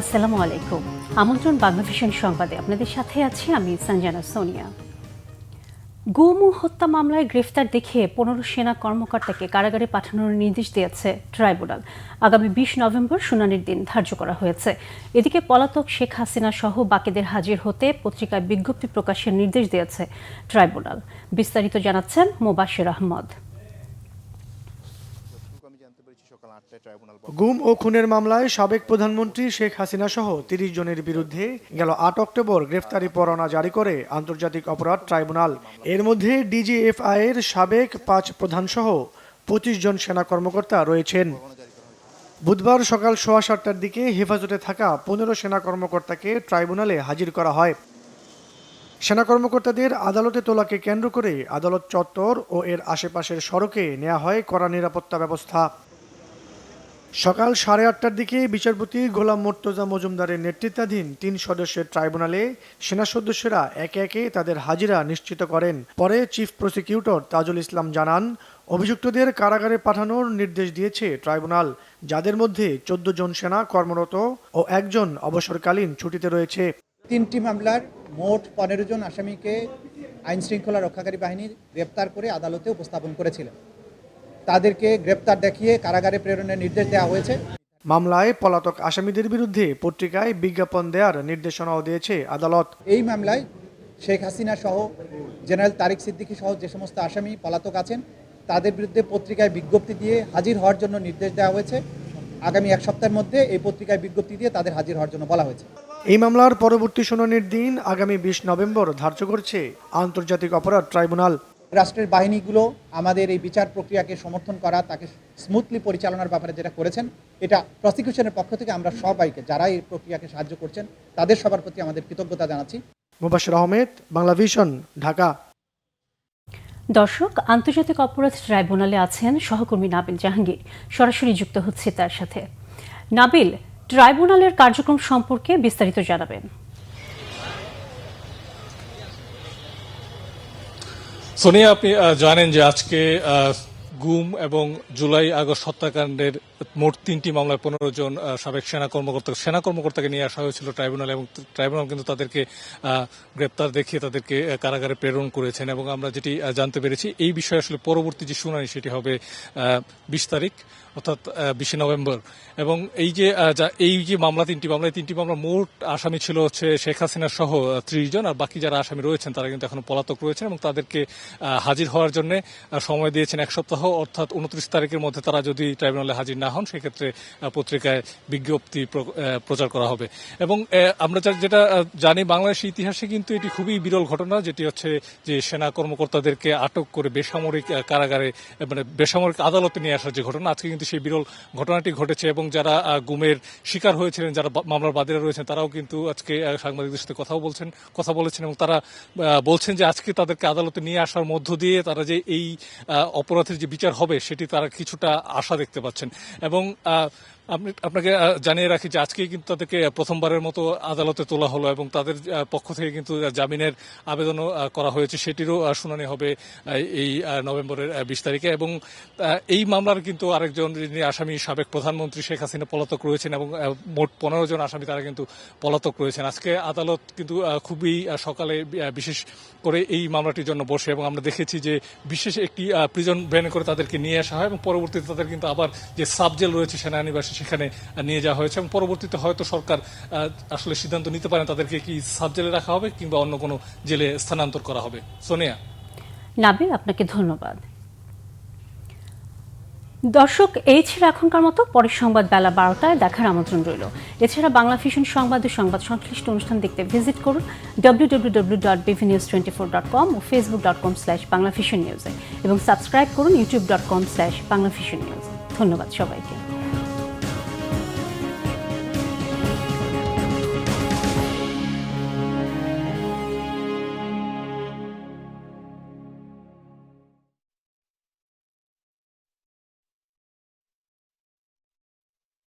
আসসালামু আলাইকুম। আমন্ত্রণ বাংলা ভিশন সংবাদে। আপনাদের সাথে আছি আমি সঞ্জানা সোনিয়া। গুম হত্যা মামলায় গ্রেফতার দেখে পনেরো সেনা কর্মকর্তাকে কারাগারে পাঠানোর নির্দেশ দিয়েছে ট্রাইব্যুনাল। আগামী বিশ নভেম্বর শুনানির দিন ধার্য করা হয়েছে। এদিকে পলাতক শেখ হাসিনা সহ বাকিদের হাজির হতে পত্রিকায় বিজ্ঞপ্তি প্রকাশের নির্দেশ দিয়েছে ট্রাইব্যুনাল। বিস্তারিত জানাচ্ছেন মোবাশির আহমদ আমি জানতে পেরেছি সকাল আটটায় ট্রাইব্যুনাল গুম ও খুনের মামলায় সাবেক প্রধানমন্ত্রী শেখ হাসিনা সহ তিরিশ জনের বিরুদ্ধে গেল আট অক্টোবর গ্রেফতারি পরোয়ানা জারি করে আন্তর্জাতিক অপরাধ ট্রাইব্যুনাল। এর মধ্যে ডিজিএফআই এর সাবেক পাঁচ প্রধান সহ পঁচিশ জন সেনা কর্মকর্তা রয়েছেন। বুধবার সকাল সোয়া সাতটার দিকে হেফাজতে থাকা পনেরো সেনা কর্মকর্তাকে ট্রাইব্যুনালে হাজির করা হয়। সেনা কর্মকর্তাদের আদালতে তোলাকে কেন্দ্র করে আদালত চত্বর ও এর আশেপাশের সড়কে নেওয়া হয় কড়া নিরাপত্তা ব্যবস্থা। সকাল সাড়ে আটটার দিকে বিচারপতি গোলাম মোর্তজা মজুমদারের নেতৃত্বাধীন তিন সদস্যের ট্রাইব্যুনালে সেনা সদস্যরা একে একে তাদের হাজিরা নিশ্চিত করেন। পরে চিফ প্রসিকিউটর তাজুল ইসলাম জানান, অভিযুক্তদের কারাগারে পাঠানোর নির্দেশ দিয়েছে ট্রাইব্যুনাল, যাদের মধ্যে চোদ্দ জন সেনা কর্মরত ও একজন অবসরকালীন ছুটিতে রয়েছে। তিনটি মামলার মোট পনেরো জন আসামিকে আইন শৃঙ্খলা রক্ষাকারী বাহিনীর গ্রেপ্তার করে আদালতে উপস্থাপন করেছিলেন। তাদেরকে গ্রেপ্তার দেখিয়ে কারাগারে প্রেরণের নির্দেশ দেওয়া হয়েছে। মামলায় পলাতক আসামিদের বিরুদ্ধে পত্রিকায় বিজ্ঞাপন দেওয়ার নির্দেশনাও দিয়েছে আদালত। এই মামলায় শেখ হাসিনা সহ জেনারেল তারিক সিদ্দিকী সহ যে সমস্ত আসামি পলাতক আছেন তাদের বিরুদ্ধে পত্রিকায় বিজ্ঞপ্তি দিয়ে হাজির হওয়ার জন্য নির্দেশ দেওয়া হয়েছে। আগামী এক সপ্তাহের মধ্যে এই পত্রিকায় বিজ্ঞপ্তি দিয়ে তাদের হাজির হওয়ার জন্য বলা হয়েছে। এই মামলার পরবর্তী শুনানির দিন আগামী বিশ নভেম্বর ধার্য করছে আন্তর্জাতিক অপরাধ ট্রাইব্যুনাল। রাষ্ট্রের বাহিনীগুলো আমাদের এই বিচার প্রক্রিয়াকে সমর্থন করা তাকে স্মুথলি পরিচালনার ব্যাপারে যেটা করেছেন এটা প্রসিকিউশনের পক্ষ থেকে আমরা সবাইকে যারা এই প্রক্রিয়াকে সাহায্য করছেন তাদের সবার প্রতি আমাদের কৃতজ্ঞতা জানাচ্ছি। মুবাশির আহমেদ বাংলা ভিশন ঢাকা। দর্শক আন্তর্জাতিক অপরাধ ট্রাইব্যুনালে আছেন সহকর্মী নাবিল জাহাঙ্গীর। সরাসরি যুক্ত হচ্ছে তার সাথে। নাবিল ট্রাইব্যুনালের কার্যক্রম সম্পর্কে বিস্তারিত জানাবেন। সোনিয়া আপনি জানেন যে আজকে গুম এবং জুলাই আগস্ট হত্যাকাণ্ডের মোট তিনটি মামলায় পনেরো জন সাবেক সেনা কর্মকর্তা, সেনা কর্মকর্তাকে নিয়ে আসা হয়েছিল ট্রাইব্যুনাল এবং ট্রাইব্যুনাল কিন্তু তাদেরকে গ্রেপ্তার দেখিয়ে তাদেরকে কারাগারে প্রেরণ করেছেন এবং আমরা যেটি জানতে পেরেছি, এই বিষয়ে আসলে পরবর্তী যে শুনানি সেটি হবে বিশ তারিখ। অর্থাৎ বিশে নভেম্বর। এবং এই যে এই যে মামলা, তিনটি মামলা তিনটি মামলা মোট আসামি ছিল হচ্ছে শেখ হাসিনা সহ ত্রিশ জন, আর বাকি যারা আসামি রয়েছেন, তারা কিন্তু এখন পলাতক রয়েছেন এবং তাদেরকে হাজির হওয়ার জন্য সময় দিয়েছেন এক সপ্তাহ। অর্থাৎ উনত্রিশ তারিখের মধ্যে তারা যদি ট্রাইব্যুনালে হাজির না হন, সেক্ষেত্রে পত্রিকায় বিজ্ঞপ্তি প্র- প্রচার করা হবে। এবং আমরা যেটা জানি বাংলাদেশের ইতিহাসে কিন্তু এটি খুবই বিরল ঘটনা, যেটি হচ্ছে যে সেনা কর্মকর্তাদেরকে আটক করে বেসামরিক কারাগারে মানে বেসামরিক আদালতে নিয়ে আসার যে ঘটনা, আজকে কিন্তু সেই বিরল ঘটনাটি ঘটেছে এবং যারা গুমের শিকার হয়েছিলেন, যারা মামলার বাদীরা রয়েছেন, তারাও কিন্তু আজকে সাংবাদিকদের সাথে কথাও বলছেন, কথা বলেছেন এবং তারা বলছেন যে আজকে তাদেরকে আদালতে নিয়ে আসার মধ্য দিয়ে তারা যে এই অপরাধের যে বিচার হবে, সেটি তারা কিছুটা আশা দেখতে পাচ্ছেন। এবং আপনি, আপনাকে জানিয়ে রাখি যে আজকেই কিন্তু তাদেরকে প্রথমবারের মতো আদালতে তোলা হলো এবং তাদের পক্ষ থেকে কিন্তু জামিনের আবেদনও করা হয়েছে। সেটিরও শুনানি হবে এই নভেম্বরের বিশ তারিখে এবং এই মামলার কিন্তু আরেকজন যিনি আসামি, সাবেক প্রধানমন্ত্রী শেখ হাসিনা পলাতক রয়েছেন এবং মোট পনেরো জন আসামি তারা কিন্তু পলাতক রয়েছেন। আজকে আদালত কিন্তু খুবই সকালে বিশেষ করে এই মামলাটির জন্য বসে এবং আমরা দেখেছি যে বিশেষ একটি প্রিজন ভ্যানে করে তাদেরকে নিয়ে আসা হয় এবং পরবর্তীতে তাদের কিন্তু আবার যে সাবজেল রয়েছে সেনানিবাসে সেখানে নিয়ে যাওয়া হয়েছে এবং পরবর্তীতে হয়তো সরকার আসলে সিদ্ধান্ত নিতে পারেন তাদেরকে কি সাব জেলে রাখা হবে কিংবা অন্য কোনো জেলে স্থানান্তর করা হবে। সোনিয়া। নাবিল আপনাকে ধন্যবাদ। দর্শক, এই ছিল এখনকার মতো। পরের সংবাদ বেলা বারোটায় দেখার আমন্ত্রণ রইল। এছাড়া বাংলা ফিশন সংবাদের সংবাদ সংশ্লিষ্ট অনুষ্ঠান দেখতে ভিজিট করুন W W W dot BV news twenty four dot com ও Facebook dot com slash Bangla vision নিউজে এবং সাবস্ক্রাইব করুন YouTube dot com slash Bangla vision news ধন্যবাদ সবাইকে।